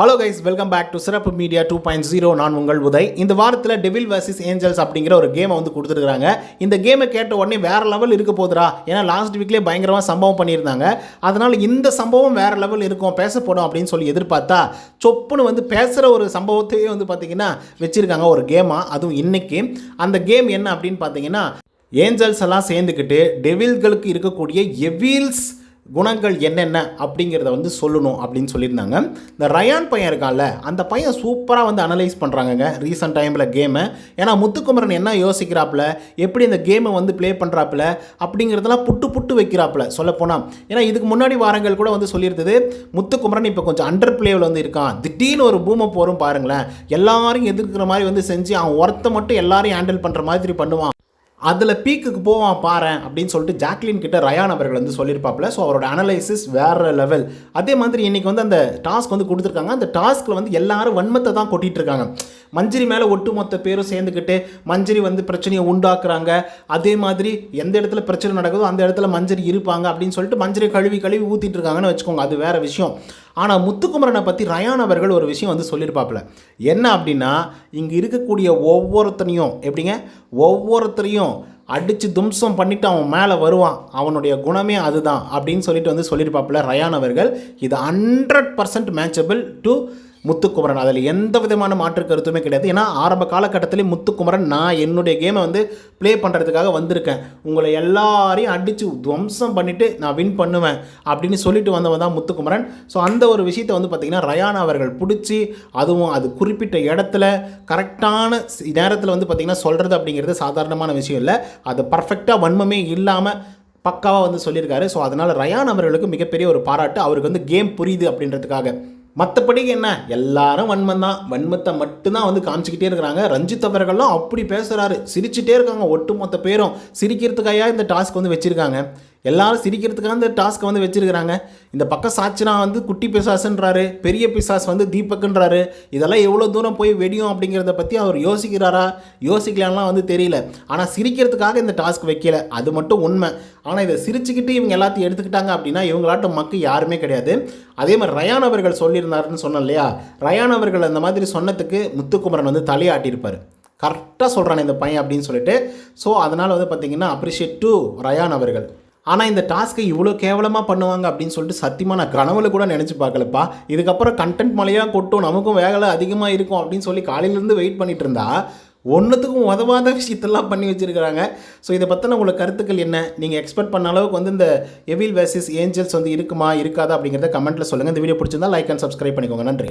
Hello guys welcome back to சிறப்பு media two point zero நான் உங்கள் உதய். இந்த வாரத்தில் டெவில் வர்சஸ் ஏஞ்சல்ஸ் அப்படிங்கிற ஒரு கேமை வந்து கொடுத்துருக்காங்க இந்த கேமை கேட்ட உடனே வேற லெவல் இருக்க போதுரா ஏன்னா லாஸ்ட் வீக்லேயே பயங்கரமாக சம்பவம் பண்ணியிருந்தாங்க. அதனால் இந்த சம்பவம் வேற லெவல் இருக்கும். பேச போடும் அப்படின்னு சொல்லி எதிர்பார்த்தா சொப்புன்னு வந்து பேசுகிற ஒரு சம்பவத்தையே வந்து பார்த்தீங்கன்னா வச்சுருக்காங்க ஒரு கேமாக அதுவும் இன்னைக்கு. அந்த கேம் என்ன அப்படின்னு பார்த்தீங்கன்னா ஏஞ்சல்ஸ் எல்லாம் சேர்ந்துக்கிட்டு டெவில்களுக்கு இருக்கக்கூடிய எவில்ஸ் குணங்கள் என்னென்ன அப்படிங்கிறத வந்து சொல்லணும் அப்படின்னு சொல்லியிருந்தாங்க. இந்த ரயான் பையன் இருக்கான்ல அந்த பையன் சூப்பராக வந்து அனலைஸ் பண்ணுறாங்கங்க ரீசெண்ட் டைமில் கேமை ஏன்னா முத்துக்குமரன் என்ன யோசிக்கிறாப்புல எப்படி இந்த கேமை வந்து ப்ளே பண்ணுறாப்புல அப்படிங்கிறதெல்லாம் புட்டு புட்டு வைக்கிறாப்புல சொல்லப்போனால் ஏன்னா இதுக்கு முன்னாடி வாரங்கள் கூட வந்து சொல்லியிருந்தது முத்துக்குமரன் இப்போ கொஞ்சம் அண்டர் பிளேவில் வந்து இருக்கான். திடீர்னு ஒரு பூமை போகிறோம் பாருங்களேன். எல்லாரையும் எதிர்க்கிற மாதிரி வந்து செஞ்சு அவன் ஒருத்த மட்டும் எல்லாரையும் ஹேண்டில் பண்ணுற மாதிரி பண்ணுவான். அதில் பீக்குக்கு போவான் பாரேன் அப்படின்னு சொல்லிட்டு ஜாக்லின் கிட்ட ரயான் அவர்கள் வந்து சொல்லியிருப்பாப்ல ஸோ அவரோட அனலைசிஸ் வேற லெவல் அதே மாதிரி இன்னைக்கு வந்து அந்த டாஸ்க் வந்து கொடுத்துருக்காங்க. அந்த டாஸ்கில் வந்து எல்லாரும் வன்மத்தை தான் கொட்டிகிட்டு இருக்காங்க மஞ்சரி மேலே ஒட்டுமொத்த பேரும் சேர்ந்துக்கிட்டு மஞ்சரி வந்து பிரச்சனையை உண்டாக்குறாங்க. அதே மாதிரி எந்த இடத்துல பிரச்சனை நடக்குதோ அந்த இடத்துல மஞ்சரி இருப்பாங்க அப்படின்னு சொல்லிட்டு மஞ்சரி கழுவி கழுவி ஊற்றிட்டு இருக்காங்கன்னு வச்சுக்கோங்க. அது வேறு விஷயம். ஆனால் முத்துக்குமரனை பற்றி ரயான் அவர்கள் ஒரு விஷயம் வந்து சொல்லியிருப்பாப்புல. என்ன அப்படின்னா இங்கே இருக்கக்கூடிய ஒவ்வொருத்தனையும் எப்படிங்க? ஒவ்வொருத்தரையும் அடித்து தும்சம் பண்ணிவிட்டு அவன் மேலே வருவான். அவனுடைய குணமே அதுதான். அப்படின்னு சொல்லிட்டு வந்து சொல்லியிருப்பாப்புல ரயான் அவர்கள் இது hundred percent matchable to Muthukumaran. அதில் எந்த விதமான மாற்று கருத்துமே கிடையாது. ஏன்னா ஆரம்ப காலகட்டத்திலே முத்துக்குமரன் நான் என்னுடைய கேமை வந்து ப்ளே பண்ணுறதுக்காக வந்திருக்கேன். உங்களை எல்லாரையும் அடித்து துவம்சம் பண்ணிவிட்டு நான் வின் பண்ணுவேன் அப்படின்னு சொல்லிட்டு வந்தவன் தான் முத்துக்குமரன். ஸோ அந்த ஒரு விஷயத்தை வந்து பார்த்திங்கன்னா ரயான் அவர்கள் பிடிச்சி அதுவும் அது குறிப்பிட்ட இடத்துல கரெக்டான நேரத்தில் வந்து பார்த்திங்கன்னா சொல்கிறது அப்படிங்கிறது சாதாரணமான விஷயம் இல்லை. அது பர்ஃபெக்டாக வன்மமே இல்லாமல் பக்காவாக வந்து சொல்லியிருக்காரு. ஸோ அதனால் ரயான் அவர்களுக்கு மிகப்பெரிய ஒரு பாராட்டு. அவருக்கு வந்து கேம் புரியுது அப்படின்றதுக்காக. மற்றபடி என்ன? எல்லாரும் வன்மம் தான். வன்மத்தை மட்டும்தான் வந்து காமிச்சிக்கிட்டே இருக்கிறாங்க. ரஞ்சித் அவர்கள்லாம் அப்படி பேசுகிறாரு சிரிச்சுட்டே இருக்காங்க ஒட்டுமொத்த பேரும். சிரிக்கிறதுக்காக இந்த டாஸ்க் வந்து வச்சுருக்காங்க. எல்லாரும் சிரிக்கிறதுக்காக அந்த டாஸ்க்கை வந்து வச்சிருக்கிறாங்க. இந்த பக்கம் சாச்சினா வந்து குட்டி பிசாசுன்றாரு பெரிய பிசாஸ் வந்து தீபக்குன்றாரு. இதெல்லாம் எவ்வளோ தூரம் போய் வெடியும் அப்படிங்கிறத பற்றி அவர் யோசிக்கிறாரா? யோசிக்கலாம்லாம் வந்து தெரியல. ஆனால் சிரிக்கிறதுக்காக இந்த டாஸ்க் வைக்கல. அது மட்டும் உண்மை. ஆனால் இதை சிரிச்சுக்கிட்டு இவங்க எல்லாத்தையும் எடுத்துக்கிட்டாங்க அப்படின்னா இவங்களாட்டம் மக்கள் யாருமே கிடையாது. அதே மாதிரி ரயான் அவர்கள் சொல்லியிருந்தாருன்னு சொன்னோம் இல்லையா? ரயான் அவர்கள் அந்த மாதிரி சொன்னதுக்கு முத்துக்குமரன் வந்து தலையாட்டியிருப்பார். கரெக்டாக சொல்கிறானே இந்த பையன் அப்படின்னு சொல்லிட்டு. ஸோ அதனால் வந்து பார்த்திங்கன்னா அப்ரிஷியேட் டு ரயான் அவர்கள். ஆனால் இந்த டாஸ்க்கை இவ்வளோ கேவலமாக பண்ணுவாங்க அப்படின்னு சொல்லிட்டு சத்தியமாக நான் கனவுல கூட நினச்சி பார்க்கலப்பா. இதுக்கப்புறம் கண்டென்ட் மலையாக கொட்டும் நமக்கும் வேலை அதிகமாக இருக்கும் அப்படின்னு சொல்லி காலையிலேருந்து வெயிட் பண்ணிட்டு இருந்தா ஒன்றுத்துக்கும் உதவாத விஷயத்தெல்லாம் பண்ணி வச்சுருக்கிறாங்க. ஸோ இதை பற்றின உங்களுக்கு கருத்துக்கள் என்ன? நீங்கள் எக்ஸ்பெக்ட் பண்ண அளவுக்கு வந்து இந்த எவில் வேர்சஸ் ஏஞ்சல்ஸ் வந்து இருக்குமா இருக்காதா அப்படிங்கிறத கமெண்ட்டில் சொல்லுங்கள் இந்த வீடியோ பிடிச்சிருந்தா லைக் அண்ட் சப்ஸ்கிரைப் பண்ணிக்கோங்க. நன்றி.